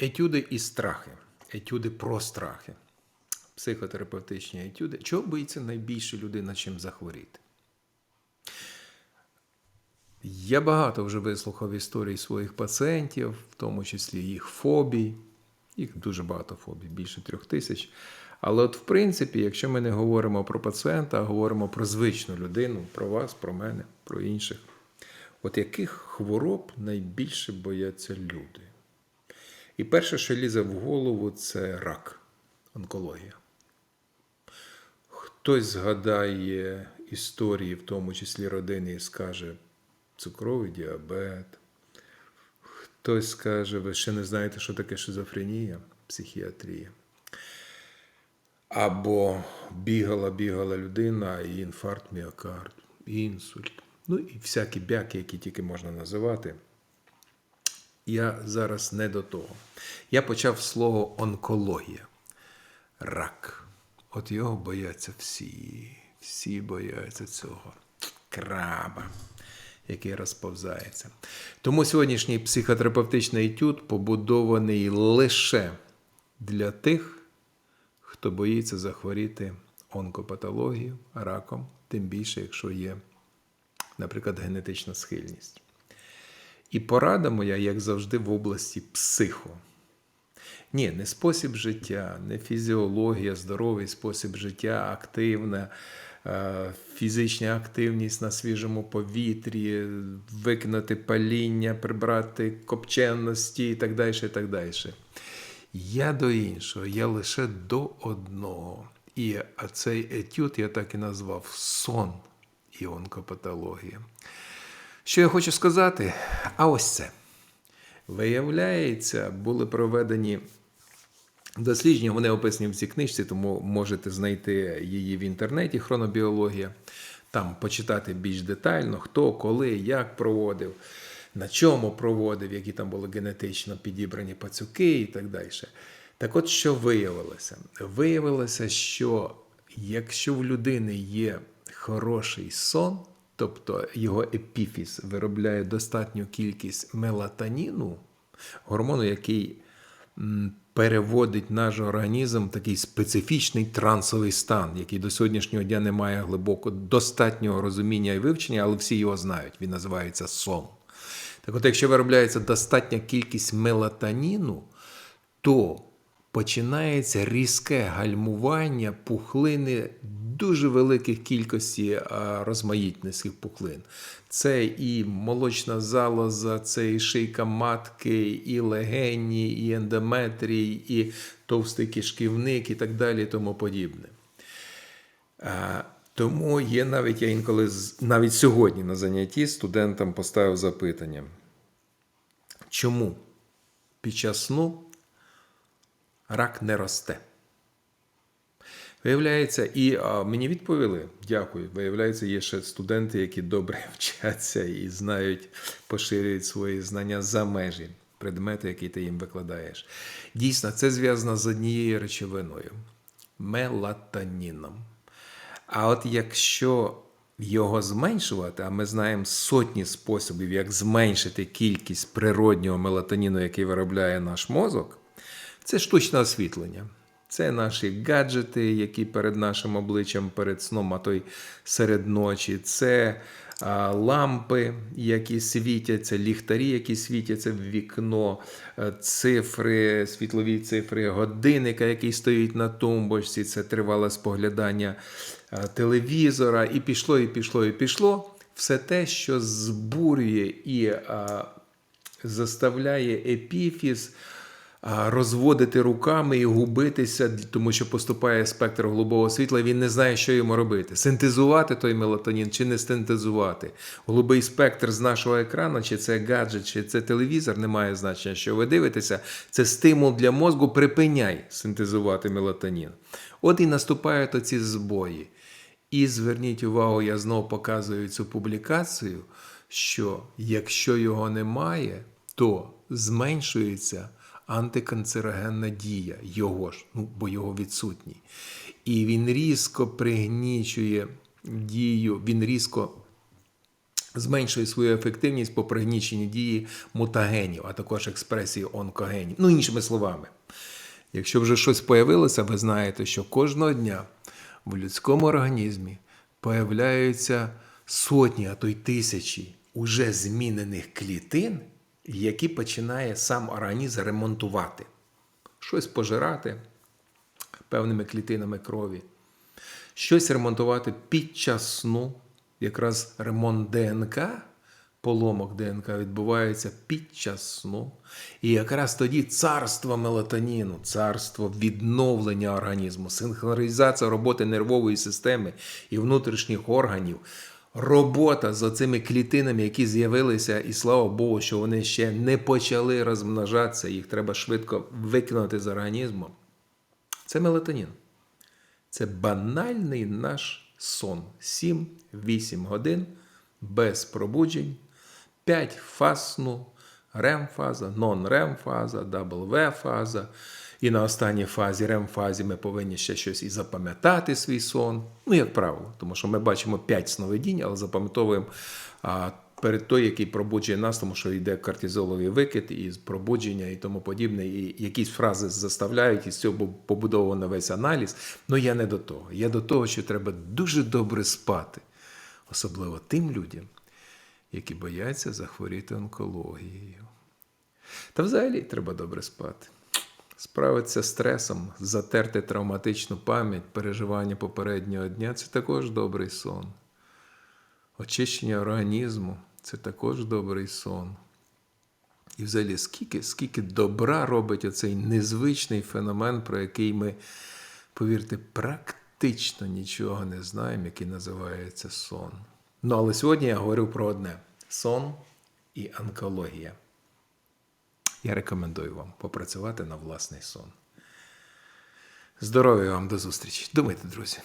Етюди і страхи. Етюди про страхи. Психотерапевтичні етюди. Чого боїться найбільше людина, чим захворіти? Я багато вже вислухав історій своїх пацієнтів, в тому числі їх фобій. Їх дуже багато фобій, більше трьох тисяч. Але, от, в принципі, якщо ми не говоримо про пацієнта, а говоримо про звичну людину, про вас, про мене, про інших, от яких хвороб найбільше бояться люди? І перше, що лізе в голову, це рак, онкологія. Хтось згадає історії, в тому числі родини, і скаже цукровий діабет. Хтось скаже, ви ще не знаєте, що таке шизофренія, психіатрія. Або бігала, бігала людина, і інфаркт міокард, і інсульт. Ну і всякі бяки, які тільки можна називати. Я зараз не до того. Я почав з слова онкологія. Рак. От його бояться всі. Всі бояться цього краба, який розповзається. Тому сьогоднішній психотерапевтичний етюд побудований лише для тих, хто боїться захворіти онкопатологією, раком, тим більше, якщо є, наприклад, генетична схильність. І порада моя, як завжди, в області психо. Ні, не спосіб життя, не фізіологія, здоровий спосіб життя, активна, е, фізична активність на свіжому повітрі, викинути паління, прибрати копченості і так далі. і так далі. Я до іншого, я лише до одного. І цей етюд я так і назвав сон і онкопатологія. Що я хочу сказати? А ось це. Виявляється, були проведені дослідження, вони описані в цій книжці, тому можете знайти її в інтернеті, хронобіологія, там почитати більш детально, хто, коли, як проводив, на чому проводив, які там були генетично підібрані пацюки і так далі. Так от, що виявилося? Виявилося, що якщо в людини є хороший сон, тобто його епіфіз виробляє достатню кількість мелатоніну, гормону, який переводить наш організм в такий специфічний трансовий стан, який до сьогоднішнього дня не має глибоко достатнього розуміння і вивчення, але всі його знають. Він називається сон. Так от, якщо виробляється достатня кількість мелатоніну, то починається різке гальмування пухлини дуже великих кількості розмаїтницьких пухлин. Це і молочна залоза, це і шийка матки, і легені, і ендометрій, і товстий кишківник, і так далі, і тому подібне. Тому є навіть я інколи навіть сьогодні на занятті студентам поставив запитання, чому під час сну рак не росте? Виявляється, і а, мені відповіли: дякую. Виявляється, є ще студенти, які добре вчаться і знають, поширюють свої знання за межі предмету, який ти їм викладаєш. Дійсно, це зв'язано з однією речовиною мелатоніном. А от якщо його зменшувати, а ми знаємо сотні способів, як зменшити кількість природнього мелатоніну, який виробляє наш мозок, це штучне освітлення. Це наші гаджети, які перед нашим обличчям перед сном, а то й серед ночі. Це а, лампи, які світяться, ліхтарі, які світяться в вікно, цифри, світлові цифри, годинника, який стоїть на тумбочці, це тривале споглядання телевізора. І пішло, і пішло, і пішло. Все те, що збурює і а, заставляє епіфіз розводити руками і губитися, тому що поступає спектр голубого світла, він не знає, що йому робити. Синтезувати той мелатонін чи не синтезувати. Голубий спектр з нашого екрану, чи це гаджет, чи це телевізор, не має значення, що ви дивитеся. Це стимул для мозку, припиняй синтезувати мелатонін. От і наступають оці збої. І зверніть увагу, я знову показую цю публікацію, що якщо його немає, то зменшується антиканцерогенна дія його ж, ну, бо його відсутній. І він різко пригнічує дію, він різко зменшує свою ефективність по пригніченні дії мутагенів, а також експресії онкогенів. Ну, іншими словами, якщо вже щось появилося, ви знаєте, що кожного дня в людському організмі появляються сотні, а то й тисячі уже змінених клітин, які починає сам організм ремонтувати, щось пожирати певними клітинами крові, щось ремонтувати під час сну, якраз ремонт ДНК, поломок ДНК відбувається під час сну. І якраз тоді царство мелатоніну, царство відновлення організму, синхронізація роботи нервової системи і внутрішніх органів. Робота з оцими клітинами, які з'явилися, і слава Богу, що вони ще не почали розмножатися, їх треба швидко викинути з організму. Це мелатонін. Це банальний наш сон. 7-8 годин без пробуджень, 5 фаз сну, рем-фаза, нон-рем-фаза, W-фаза. І на останній фазі, рем-фазі, ми повинні ще щось і запам'ятати свій сон. Ну, як правило, тому що ми бачимо 5 сновидінь, але запам'ятовуємо перед той, який пробуджує нас, тому що йде кортизоловий викид і пробудження і тому подібне, і якісь фрази заставляють, і з цього побудовано весь аналіз. Ну я не до того. Я до того, що треба дуже добре спати, особливо тим людям, які бояться захворіти онкологією. Та взагалі треба добре спати. Справитися з стресом, затерти травматичну пам'ять, переживання попереднього дня це також добрий сон. Очищення організму це також добрий сон. І взагалі, скільки, скільки добра робить оцей незвичний феномен, про який ми, повірте, практично нічого не знаємо, який називається сон. Ну, але сьогодні я говорю про одне: сон і онкологія. Я рекомендую вам попрацювати на власний сон. Здоров'я вам до зустрічі. Думайте, друзі.